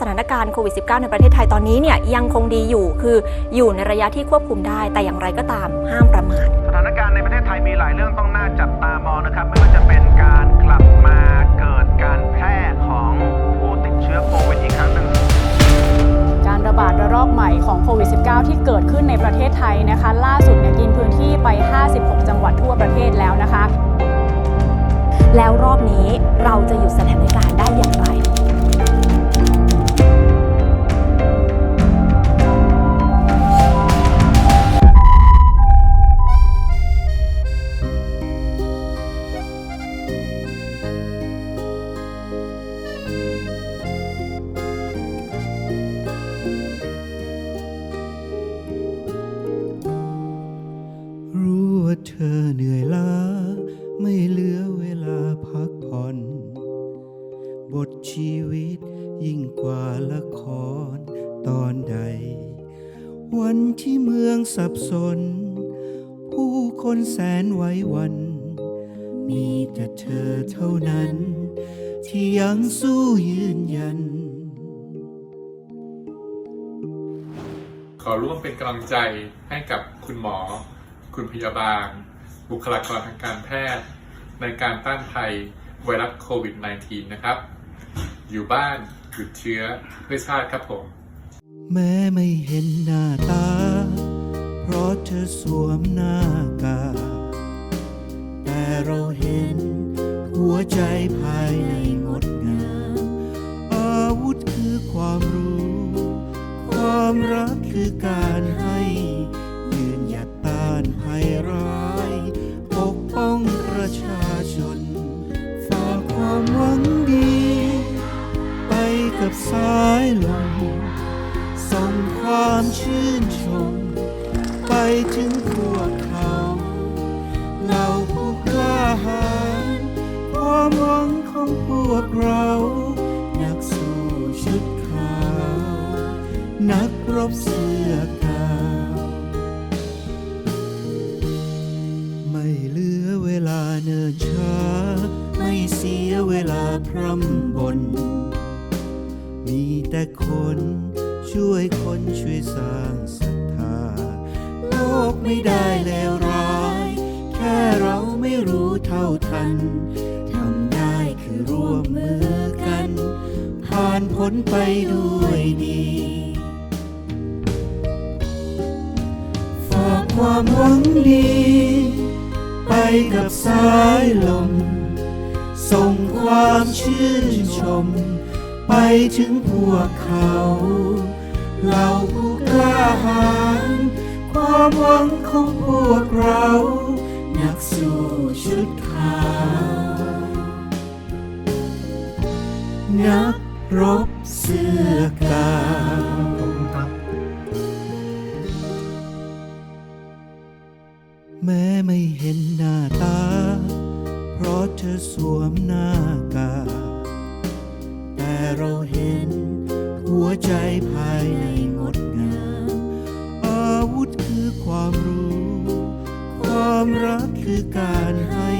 สถานการณ์โควิด -19 ในประเทศไทยตอนนี้เนี่ยยังคงดีอยู่คืออยู่ในระยะที่ควบคุมได้ แต่อย่างไรก็ตามห้ามประมาทสถานการณ์ในประเทศไทยมีหลายเรื่องต้องน่าจับตามองนะครับ ไม่ว่าจะเป็นการกลับมาเกิดการแพร่ของผู้ติดเชื้อโควิดอีกครั้งหนึ่งการระบาดระลอกใหม่ของโควิด -19 ที่เกิดขึ้นในประเทศไทยนะคะ ล่าสุดเนี่ยกินพื้นที่ไป 56 จังหวัดทั่วประเทศแล้วนะคะ แล้วรอบนี้เราจะหยุดสถานการณ์ได้อย่างไร ไม่เหลือเวลาพักผ่อน บทชีวิตยิ่งกว่าละครตอนใด วันที่เมืองสับสน ผู้คนแสนไว้วัน มีแต่เธอเท่านั้น ที่ยังสู้ยืนยัน ขอร่วมเป็นกำลังใจให้กับคุณหมอ คุณพยาบาล บุคลากรทางการแพทย์ ในการต้านภัยไวรัสโควิด -19 นะครับ อยู่บ้านหยุดเชื้อเพื่อชาติครับผม แม้ไม่เห็นหน้าตา เพราะเธอสวมหน้ากากแต่เราเห็นหัวใจภายในงดงามอาวุธคือความรู้ ความรักคือการให้ สายลมส่งความชื่นชม ไปถึงพวกเขาเหล่าผู้กล้าหาญความหวังของพวกเรา นักสู้ชุดขาว นักรบเสื้อกาวไม่เหลือเวลาเนิ่นช้า ไม่เสียเวลาพร่ำบน มีแต่คนช่วยคนช่วยสร้างศรัทธา โลกไม่ได้เลวร้าย แค่เราไม่รู้เท่าทัน ทำได้คือร่วมมือกัน ผ่านพ้นไปด้วยดี ฝากความหวังดี ไปกับสายลม ส่งความชื่นชม ไปถึงพวกเขาเหล่าผู้กล้าหาญความหวังของพวกเรา นักสู้ชุดขาวนักรบเสื้อกาวแม้ไม่เห็นหน้าตา เพราะเธอสวมหน้ากาก ใจภายในงดงามอาวุธคือความรู้ ความรักคือการให้